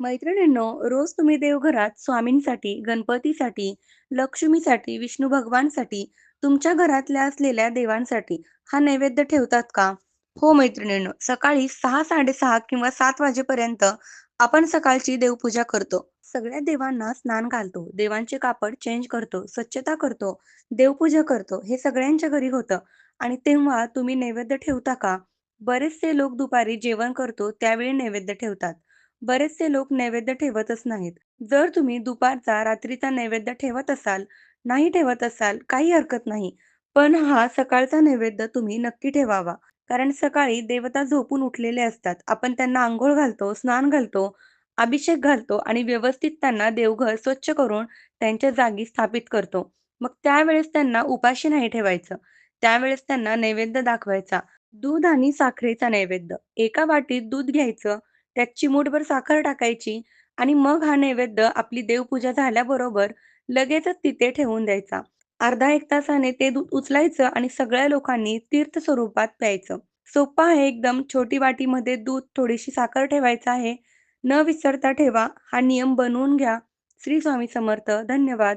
मैत्रिणींनो, रोज तुम्ही देवघरात स्वामींसाठी, गणपतीसाठी, लक्ष्मीसाठी, विष्णू भगवानसाठी, तुमच्या घरातल्या असलेल्या देवांसाठी हा नैवेद्य ठेवतात का? हो मैत्रिणींनो, सकाळी 6:30 किंवा सात वाजेपर्यंत आपण सकाळची देवपूजा करतो. सगळ्या देवांना स्नान घालतो, देवांचे कापड चेंज करतो, स्वच्छता करतो, देवपूजा करतो. हे सगळ्यांच्या घरी होतं आणि तेव्हा तुम्ही नैवेद्य ठेवता का? बरेचसे लोक दुपारी जेवण करतो त्यावेळी नैवेद्य ठेवतात. बरेचसे लोक नैवेद्य ठेवतच नाहीत. जर तुम्ही दुपारचा, रात्रीचा नैवेद्य ठेवत असाल, नाही ठेवत असाल, काही हरकत नाही. पण हा सकाळचा नैवेद्य तुम्ही नक्की ठेवावा. कारण सकाळी देवता झोपून उठलेले असतात. आपण त्यांना आंघोळ घालतो, स्नान घालतो, अभिषेक घालतो आणि व्यवस्थित त्यांना देवघर स्वच्छ करून त्यांच्या जागी स्थापित करतो. मग त्यावेळेस त्यांना उपाशी नाही ठेवायचं. त्यावेळेस त्यांना नैवेद्य दाखवायचा. दूध आणि साखरेचा नैवेद्य. एका वाटीत दूध घ्यायचं, त्यात चिमूटभर साखर टाकायची आणि मग हा नैवेद्य आपली देवपूजा झाल्याबरोबर लगेचच तिथे ठेवून द्यायचा. अर्धा एक तासाने ते दूध उचलायचं आणि सगळ्या लोकांनी तीर्थ स्वरूपात प्यायचं. सोपा आहे एकदम. छोटी वाटीमध्ये दूध, थोडीशी साखर ठेवायचं आहे. न विसरता ठेवा. हा नियम बनवून घ्या. श्री स्वामी समर्थ. धन्यवाद.